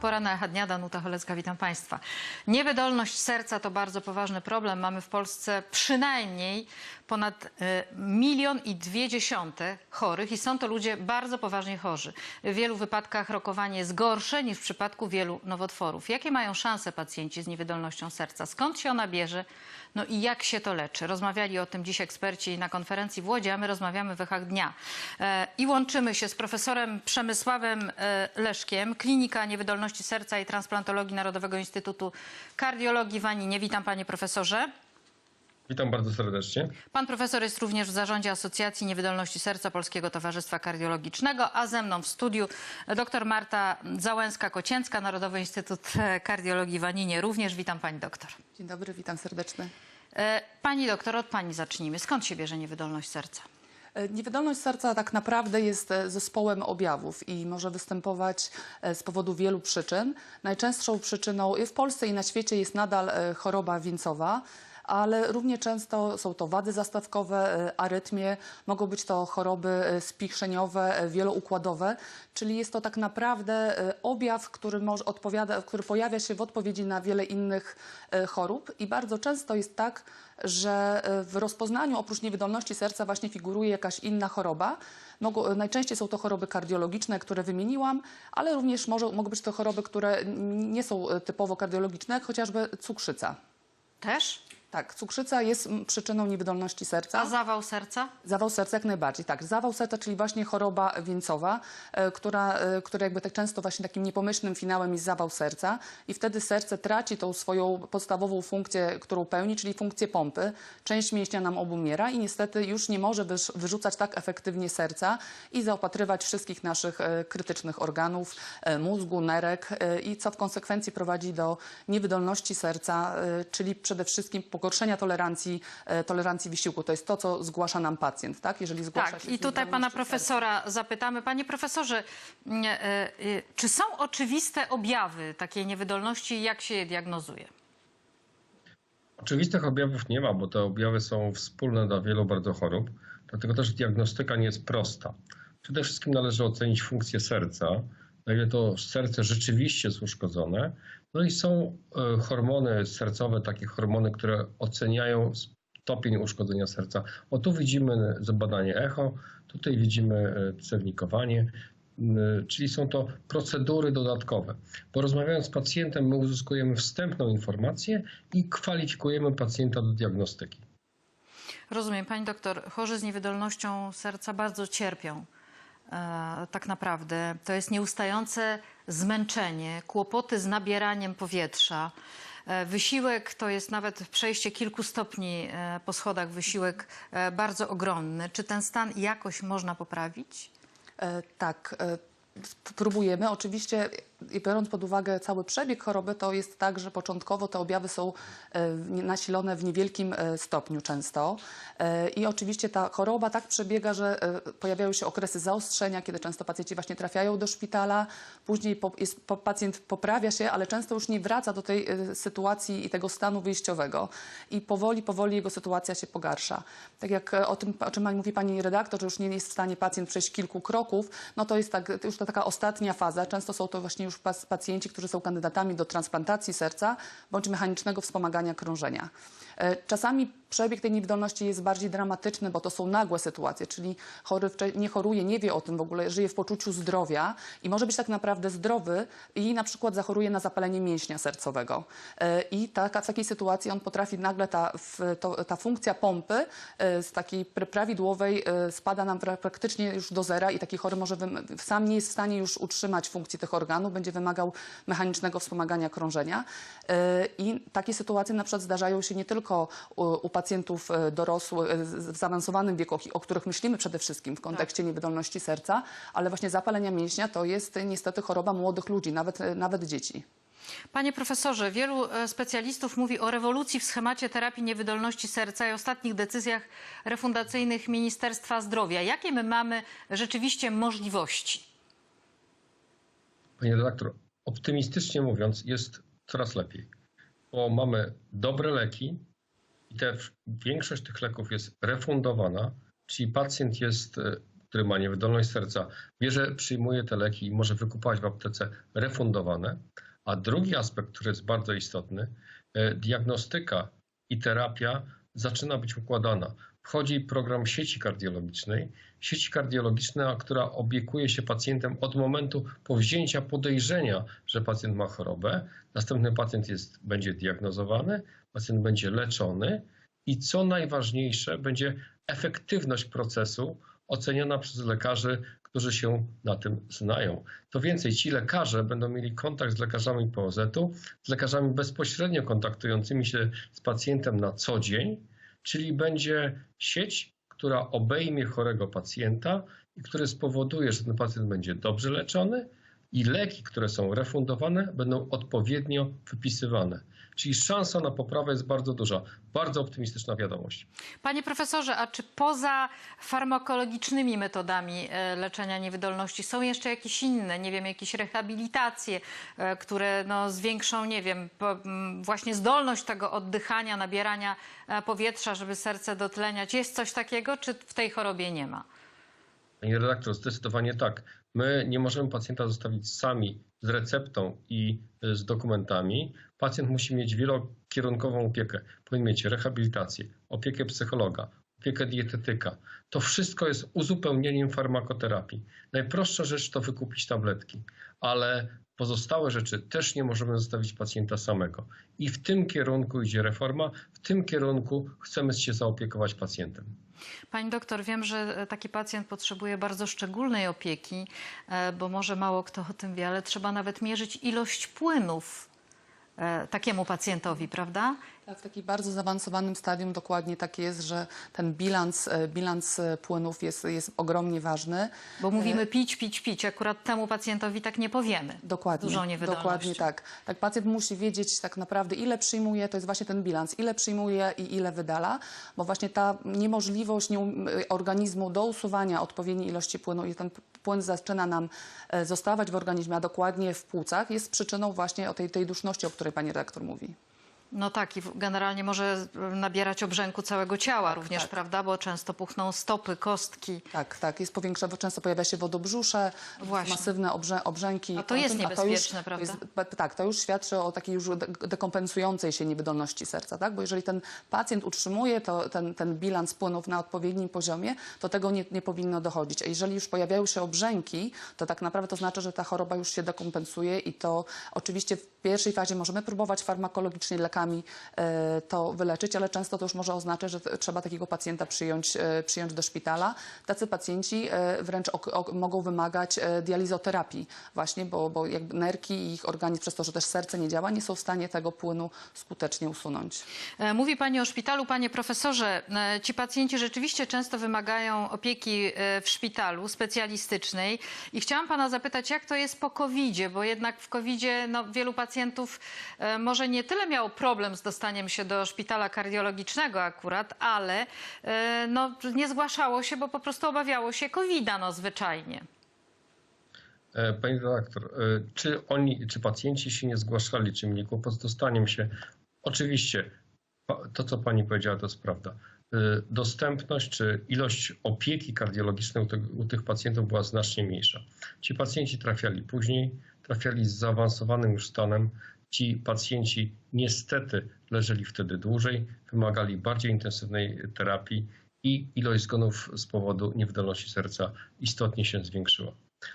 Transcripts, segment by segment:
Pora na Echa Dnia, Danuta Cholecka, witam Państwa. Niewydolność serca to bardzo poważny problem. Mamy w Polsce przynajmniej ponad e, milion i dwie dziesiąte chorych i są to ludzie bardzo poważnie chorzy. W wielu wypadkach rokowanie jest gorsze niż w przypadku wielu nowotworów. Jakie mają szanse pacjenci z niewydolnością serca? Skąd się ona bierze? No i jak się to leczy? Rozmawiali o tym dziś eksperci na konferencji w Łodzi, a my rozmawiamy w Echach Dnia. E, I łączymy się z profesorem Przemysławem e, Leszkiem, Klinika Niewydolności Serca i Transplantologii Narodowego Instytutu Kardiologii w Aninie. Witam panie profesorze. Witam bardzo serdecznie. Pan profesor jest również w zarządzie Asocjacji Niewydolności Serca Polskiego Towarzystwa Kardiologicznego, a ze mną w studiu dr Marta Załęska-Kocięcka, Narodowy Instytut Kardiologii w Aninie. Również witam pani doktor. Dzień dobry, witam serdecznie. E, Pani doktor, od pani zacznijmy. Skąd się bierze niewydolność serca? E, Niewydolność serca tak naprawdę jest e, zespołem objawów i może występować e, z powodu wielu przyczyn. Najczęstszą przyczyną w Polsce i na świecie jest nadal choroba wieńcowa. Ale równie często są to wady zastawkowe, e, arytmie, mogą być to choroby e, spichrzeniowe, e, wieloukładowe, czyli jest to tak naprawdę objaw, który, może odpowiada, który pojawia się w odpowiedzi na wiele innych chorób i bardzo często jest tak, że w rozpoznaniu oprócz niewydolności serca właśnie figuruje jakaś inna choroba. Mogą, najczęściej są to choroby kardiologiczne, które wymieniłam, ale również może, mogą być to choroby, które nie są typowo kardiologiczne, chociażby cukrzyca. Też? Tak, cukrzyca jest mm, przyczyną niewydolności serca. A zawał serca? Zawał serca jak najbardziej, tak. Zawał serca, czyli właśnie choroba wieńcowa, e, która, e, która jakby tak często właśnie takim niepomyślnym finałem jest zawał serca i wtedy serce traci tą swoją podstawową funkcję, którą pełni, czyli funkcję pompy. Część mięśnia nam obumiera i niestety już nie może wyrzucać tak efektywnie serca i zaopatrywać wszystkich naszych e, krytycznych organów, e, mózgu, nerek e, i co w konsekwencji prowadzi do niewydolności serca, e, czyli przede wszystkim pogorszenia tolerancji, e, tolerancji wysiłku. To jest to, co zgłasza nam pacjent, tak? Jeżeli zgłasza Tak, się i tutaj pana profesora zapytamy. Panie profesorze, mm, e, e, czy są oczywiste objawy takiej niewydolności? Jak się je diagnozuje? Oczywistych objawów nie ma, bo te objawy są wspólne dla wielu bardzo chorób, dlatego też diagnostyka nie jest prosta. Przede wszystkim należy ocenić funkcję serca, na ile to serce rzeczywiście jest uszkodzone. No i są e, hormony sercowe, takie hormony, które oceniają stopień uszkodzenia serca. O tu widzimy zabadanie echo, tutaj widzimy e, cewnikowanie, m, czyli są to procedury dodatkowe. Bo rozmawiając z pacjentem, my uzyskujemy wstępną informację i kwalifikujemy pacjenta do diagnostyki. Rozumiem, pani doktor, chorzy z niewydolnością serca bardzo cierpią. E, tak naprawdę to jest nieustające zmęczenie, kłopoty z nabieraniem powietrza. E, wysiłek to jest nawet przejście kilku stopni e, po schodach, wysiłek bardzo ogromny. Czy ten stan jakoś można poprawić? E, Tak, e, próbujemy. Oczywiście, i biorąc pod uwagę cały przebieg choroby, to jest tak, że początkowo te objawy są e, nasilone w niewielkim e, stopniu często. E, I oczywiście ta choroba tak przebiega, że pojawiają się okresy zaostrzenia, kiedy często pacjenci właśnie trafiają do szpitala. Później pacjent poprawia się, ale często już nie wraca do tej sytuacji i tego stanu wyjściowego. I powoli, powoli jego sytuacja się pogarsza. Tak jak o tym, o czym mówi pani redaktor, że już nie jest w stanie pacjent przejść kilku kroków, no to jest tak, już to taka ostatnia faza. Często są to właśnie już pacjenci, którzy są kandydatami do transplantacji serca bądź mechanicznego wspomagania krążenia. E, Czasami przebieg tej niewydolności jest bardziej dramatyczny, bo to są nagłe sytuacje, czyli chory nie choruje, nie wie o tym w ogóle, żyje w poczuciu zdrowia i może być tak naprawdę zdrowy i na przykład zachoruje na zapalenie mięśnia sercowego. E, I taka, w takiej sytuacji on potrafi nagle ta, to, ta funkcja pompy e, z takiej pr- prawidłowej spada nam pra- praktycznie już do zera i taki chory może sam nie jest w stanie już utrzymać funkcji tych organów, będzie wymagał mechanicznego wspomagania krążenia. E, I takie sytuacje na przykład zdarzają się nie tylko u, pacjentów e, dorosłych, z- w zaawansowanym wieku, o których myślimy przede wszystkim w kontekście niewydolności serca, ale właśnie zapalenia mięśnia to jest niestety choroba młodych ludzi, nawet, nawet dzieci. Panie profesorze, wielu e, specjalistów mówi o rewolucji w schemacie terapii niewydolności serca i ostatnich decyzjach refundacyjnych Ministerstwa Zdrowia. Jakie my mamy rzeczywiście możliwości? Panie redaktor, optymistycznie mówiąc, jest coraz lepiej, bo mamy dobre leki i te, większość tych leków jest refundowana, czyli pacjent jest e, który ma niewydolność serca, wie, że przyjmuje te leki i może wykupować w aptece refundowane. A drugi aspekt, który jest bardzo istotny, e, diagnostyka i terapia zaczyna być układana. Wchodzi program sieci kardiologicznej, sieci kardiologiczna, która opiekuje się pacjentem od momentu powzięcia podejrzenia, że pacjent ma chorobę. Następny pacjent jest, będzie diagnozowany, pacjent będzie leczony i co najważniejsze, będzie efektywność procesu oceniana przez lekarzy, którzy się na tym znają. To więcej, ci lekarze będą mieli kontakt z lekarzami POZ-u, z lekarzami bezpośrednio kontaktującymi się z pacjentem na co dzień, czyli będzie sieć, która obejmie chorego pacjenta i który spowoduje, że ten pacjent będzie dobrze leczony i leki, które są refundowane, będą odpowiednio wypisywane. Czyli szansa na poprawę jest bardzo duża. Bardzo optymistyczna wiadomość. Panie profesorze, a czy poza farmakologicznymi metodami e, leczenia niewydolności są jeszcze jakieś inne, nie wiem, jakieś rehabilitacje, e, które no, zwiększą, nie wiem, właśnie zdolność tego oddychania, nabierania e, powietrza, żeby serce dotleniać? Jest coś takiego, czy w tej chorobie nie ma? Pani redaktor, zdecydowanie tak. My nie możemy pacjenta zostawić sami z receptą i y, z dokumentami. Pacjent musi mieć wielokierunkową opiekę. Powinien mieć rehabilitację, opiekę psychologa, opiekę dietetyka. To wszystko jest uzupełnieniem farmakoterapii. Najprostsza rzecz to wykupić tabletki, ale pozostałe rzeczy też nie możemy zostawić pacjenta samego. I w tym kierunku idzie reforma, w tym kierunku chcemy się zaopiekować pacjentem. Pani doktor, wiem, że taki pacjent potrzebuje bardzo szczególnej opieki, e, bo może mało kto o tym wie, ale trzeba nawet mierzyć ilość płynów e, takiemu pacjentowi, prawda? Tak, w takim bardzo zaawansowanym stadium dokładnie tak jest, że ten bilans, e, bilans e, płynów jest, jest ogromnie ważny. Bo mówimy pić, pić, pić. Akurat temu pacjentowi tak nie powiemy. Dokładnie. Z dużą niewydolnością. Dokładnie tak. Tak pacjent musi wiedzieć tak naprawdę ile przyjmuje, to jest właśnie ten bilans, ile przyjmuje i ile wydala, bo właśnie ta niemożliwość nieum- organizmu do usuwania odpowiedniej ilości płynu i ten płyn zaczyna nam e, zostawać w organizmie, a dokładnie w płucach, jest przyczyną właśnie o tej, tej duszności, o której pani redaktor mówi. No tak, i generalnie może nabierać obrzęku całego ciała również, tak. prawda? Bo często puchną stopy, kostki. Tak, tak. Jest powiększone, często pojawia się wodobrzusze, Właśnie. masywne obrzęki. A to jest tym- niebezpieczne, to prawda? jest, pa- tak, to już świadczy o takiej już de- dekompensującej się niewydolności serca, tak? Bo jeżeli ten pacjent utrzymuje to, ten, ten bilans płynów na odpowiednim poziomie, to tego nie, nie powinno dochodzić. A jeżeli już pojawiają się obrzęki, to tak naprawdę to znaczy, że ta choroba już się dekompensuje i to oczywiście w pierwszej fazie możemy próbować farmakologicznie lekami e, to wyleczyć, ale często to już może oznaczać, że trzeba takiego pacjenta przyjąć, e, przyjąć do szpitala. Tacy pacjenci e, wręcz mogą wymagać dializoterapii właśnie, bo, bo jakby nerki i ich organizm przez to, że też serce nie działa, nie są w stanie tego płynu skutecznie usunąć. Mówi Pani o szpitalu, Panie Profesorze. Ci pacjenci rzeczywiście często wymagają opieki w szpitalu specjalistycznej i chciałam Pana zapytać, jak to jest po COVID-zie, bo jednak w COVID-zie no, wielu pacjentów może nie tyle miało problem z dostaniem się do szpitala kardiologicznego akurat, ale e, no, nie zgłaszało się, bo po prostu obawiało się COVID-a no, zwyczajnie. E, Pani redaktor, e, czy oni, czy pacjenci się nie zgłaszali, czy mieli kłopot z dostaniem się? Oczywiście, to co Pani powiedziała, to jest prawda. Dostępność czy ilość opieki kardiologicznej u, te, u tych pacjentów była znacznie mniejsza. Ci pacjenci trafiali później, trafiali z zaawansowanym już stanem. Ci pacjenci niestety leżeli wtedy dłużej, wymagali bardziej intensywnej terapii i ilość zgonów z powodu niewydolności serca istotnie się zwiększyła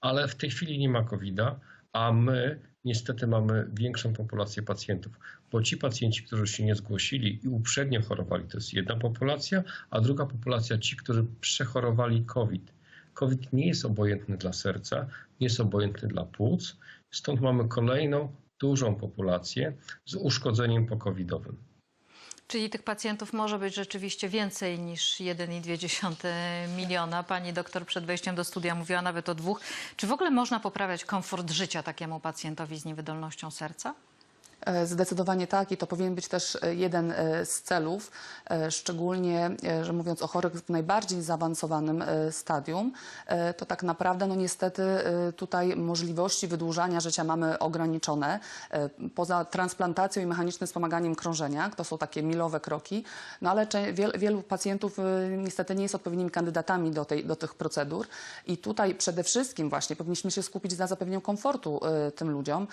ale w tej chwili nie ma COVID-a, a my niestety mamy większą populację pacjentów, bo ci pacjenci, którzy się nie zgłosili i uprzednio chorowali, to jest jedna populacja, a druga populacja ci, którzy przechorowali COVID. COVID nie jest obojętny dla serca, nie jest obojętny dla płuc, stąd mamy kolejną dużą populację z uszkodzeniem pocovidowym. Czyli tych pacjentów może być rzeczywiście więcej niż 1,2 miliona. Pani doktor przed wejściem do studia mówiła nawet o dwóch. Czy w ogóle można poprawiać komfort życia takiemu pacjentowi z niewydolnością serca? E, Zdecydowanie tak i to powinien być też e, jeden e, z celów, szczególnie, że mówiąc o chorych w najbardziej zaawansowanym stadium, to tak naprawdę no niestety tutaj możliwości wydłużania życia mamy ograniczone. Poza transplantacją i mechanicznym wspomaganiem krążenia, to są takie milowe kroki, no ale wielu pacjentów niestety nie jest odpowiednimi kandydatami do, tej, do tych procedur. I tutaj przede wszystkim właśnie powinniśmy się skupić na zapewnieniu komfortu tym ludziom.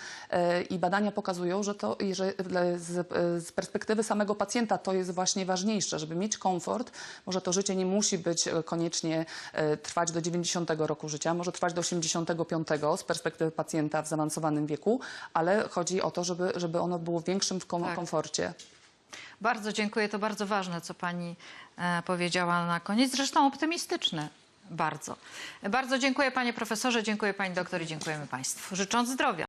I badania pokazują, że to i że dla- z, z perspektywy samego pacjenta to jest właśnie ważniejsze, żeby mieć komfort. Może to życie nie musi być e, koniecznie e, trwać do 90 roku życia, może trwać do 85 z perspektywy pacjenta w zaawansowanym wieku, ale chodzi o to, żeby, żeby ono było w większym kom- Tak. komforcie. Bardzo dziękuję, to bardzo ważne, co pani e, powiedziała na koniec, zresztą optymistyczne. Bardzo. Bardzo dziękuję panie profesorze, dziękuję pani doktor i dziękujemy państwu. Życząc zdrowia.